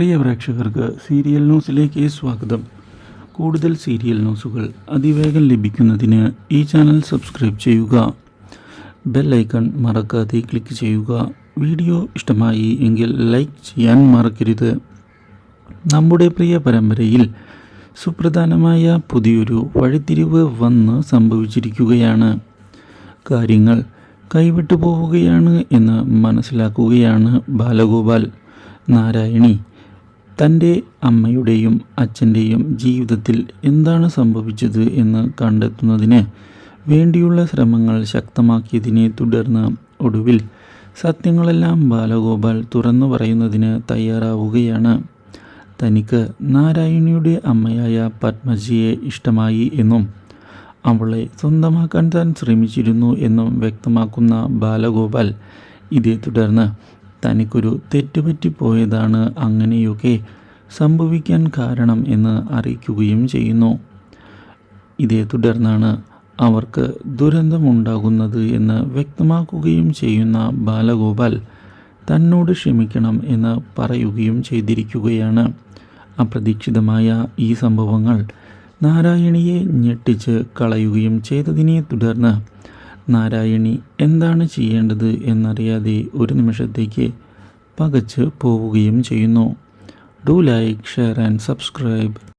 പ്രിയ പ്രേക്ഷകർക്ക് സീരിയൽ ന്യൂസിലേക്ക് സ്വാഗതം. കൂടുതൽ സീരിയൽ ന്യൂസുകൾ അതിവേഗം ലഭിക്കുന്നതിന് ഈ ചാനൽ സബ്സ്ക്രൈബ് ചെയ്യുക. ബെൽ ഐക്കൺ മറക്കാതെ ക്ലിക്ക് ചെയ്യുക. വീഡിയോ ഇഷ്ടമായി എങ്കിൽ ലൈക്ക് ചെയ്യാൻ മറക്കരുത്. നമ്മുടെ പ്രിയ പരമ്പരയിൽ സുപ്രധാനമായ പുതിയൊരു വഴിത്തിരിവ് വന്ന് സംഭവിച്ചിരിക്കുകയാണ്. കാര്യങ്ങൾ കൈവിട്ടു പോവുകയാണ് എന്ന് മനസ്സിലാക്കുകയാണ് ബാലഗോപാൽ നാരായണി. തന്റെ അമ്മയുടെയും അച്ഛന്റെയും ജീവിതത്തിൽ എന്താണ് സംഭവിച്ചത് എന്ന് കണ്ടെത്തുന്നതിന് വേണ്ടിയുള്ള ശ്രമങ്ങൾ ശക്തമാക്കിയതിനെ തുടർന്ന് ഒടുവിൽ സത്യങ്ങളെല്ലാം ബാലഗോപാൽ തുറന്നു പറയുന്നതിന് തയ്യാറാവുകയാണ്. തനിക്ക് നാരായണിയുടെ അമ്മയായ പത്മജിയെ ഇഷ്ടമായി എന്നും അവളെ സ്വന്തമാക്കാൻ താൻ ശ്രമിച്ചിരുന്നു എന്നും വ്യക്തമാക്കുന്ന ബാലഗോപാൽ ഇതേ തുടർന്ന് തനിക്കൊരു തെറ്റുപറ്റിപ്പോയതാണ് അങ്ങനെയൊക്കെ സംഭവിക്കാൻ കാരണം എന്ന് അറിയിക്കുകയും ചെയ്യുന്നു. ഇതേ തുടർന്നാണ് അവർക്ക് ദുരന്തമുണ്ടാകുന്നത് എന്ന് വ്യക്തമാക്കുകയും ചെയ്യുന്ന ബാലഗോപാൽ തന്നോട് ക്ഷമിക്കണം എന്ന് പറയുകയും ചെയ്തിരിക്കുകയാണ്. അപ്രതീക്ഷിതമായ ഈ സംഭവങ്ങൾ നാരായണിയെ ഞെട്ടിച്ച് കളയുകയും ചെയ്തതിനെ തുടർന്ന് നാരായണി എന്താണ് ചെയ്യേണ്ടത് എന്നറിയാതെ ഒരു നിമിഷത്തേക്ക് പകച്ച് പോവുകയും ചെയ്യുന്നു. Do like share and subscribe